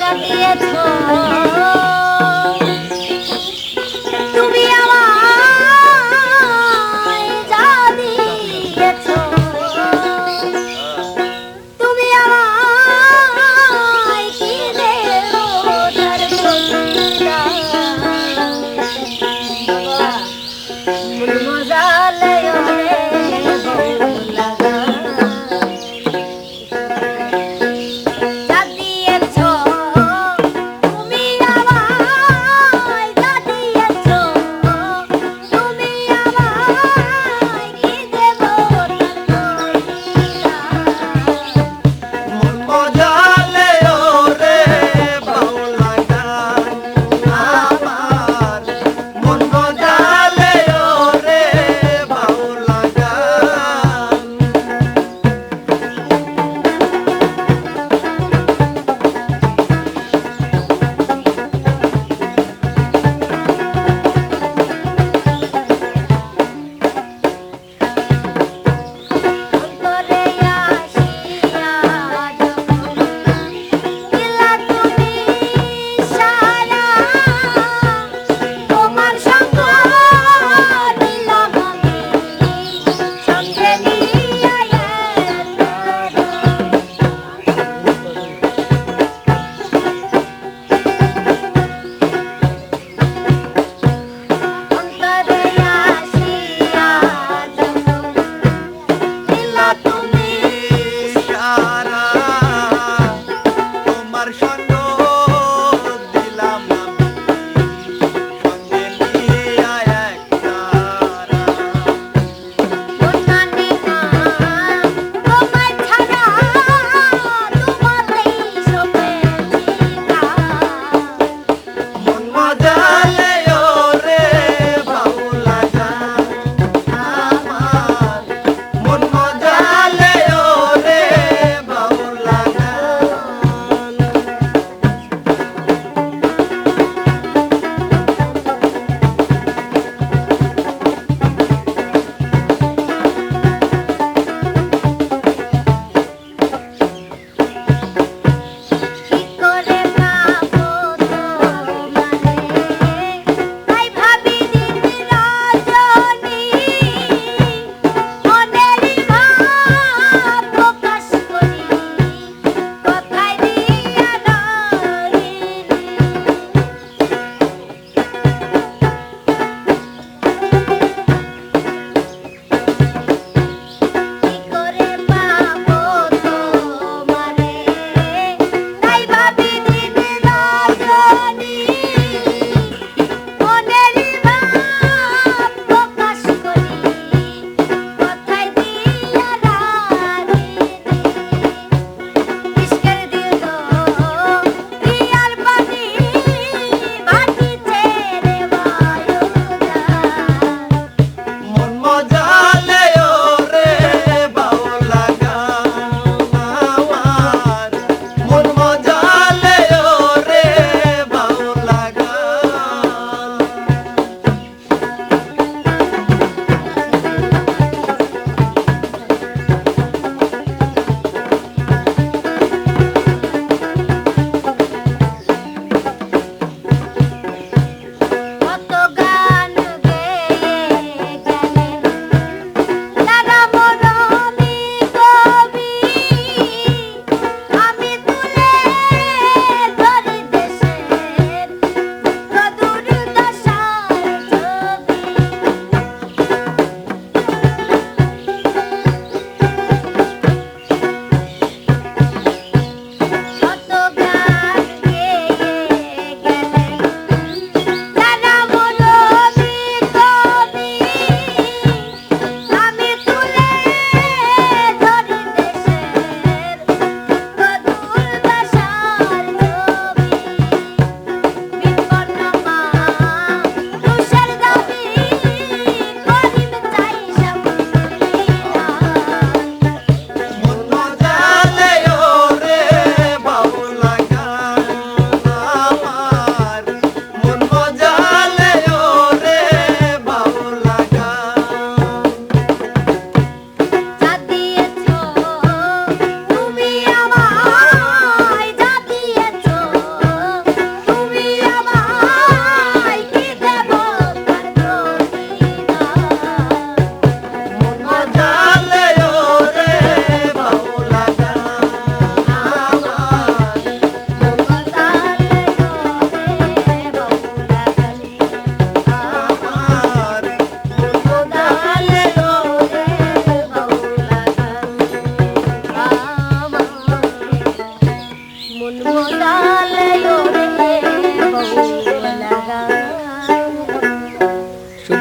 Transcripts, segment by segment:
যা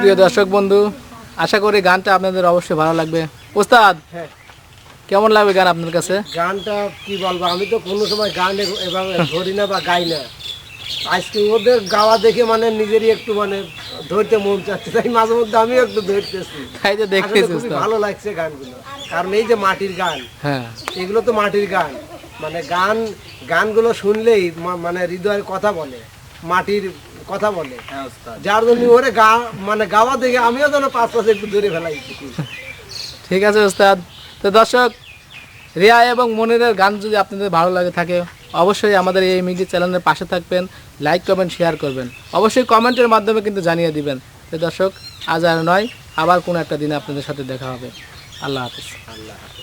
সুপ্রিয় দর্শক বন্ধু আশা করি গানটা আপনাদের অবশ্যই ভালো লাগবে। ওস্তাদ হ্যাঁ। কেমন লাগবে গান আপনার কাছে? গানটা কি বলব আমি তো কোনো সময় গান এ- এভাবে ধরি না বা গাই না। আজকে ওদের গাওয়া দেখে মানে নিজেরই একটু মানে ধরতে মন চাচ্ছে তাই মাঝে মধ্যে আমিও একটু ধরতেছি। তাই আসলে দেখতেছি ভালো লাগছে গানগুলো। কারণ এই যে মাটির গান হ্যাঁ। এগুলো তো মাটির গান। মানে গান গানগুলো শুনলেই মানে হৃদয়ের কথা বলে। মাটির কথা বলে। যার জন্য ওরে গা মানে গাওয়া দেখে আমিও যেন পাঁচ পাশে একটু ধরে ফেলাই ঠিক আছে ওস্তাদ। তো দর্শক রিয়া এবং মনিরের গান যদি আপনাদের ভালো লাগে থাকে অবশ্যই আমাদের এই মিডিয়া চ্যানেলের পাশে থাকবেন লাইক করবেন শেয়ার করবেন। অবশ্যই কমেন্টের মাধ্যমে কিন্তু জানিয়ে দিবেন। তো দর্শক আজ আর নয় আবার কোনো একটা দিনে আপনাদের সাথে দেখা হবে। আল্লাহ হাফিজ। আল্লাহ হাফেজ।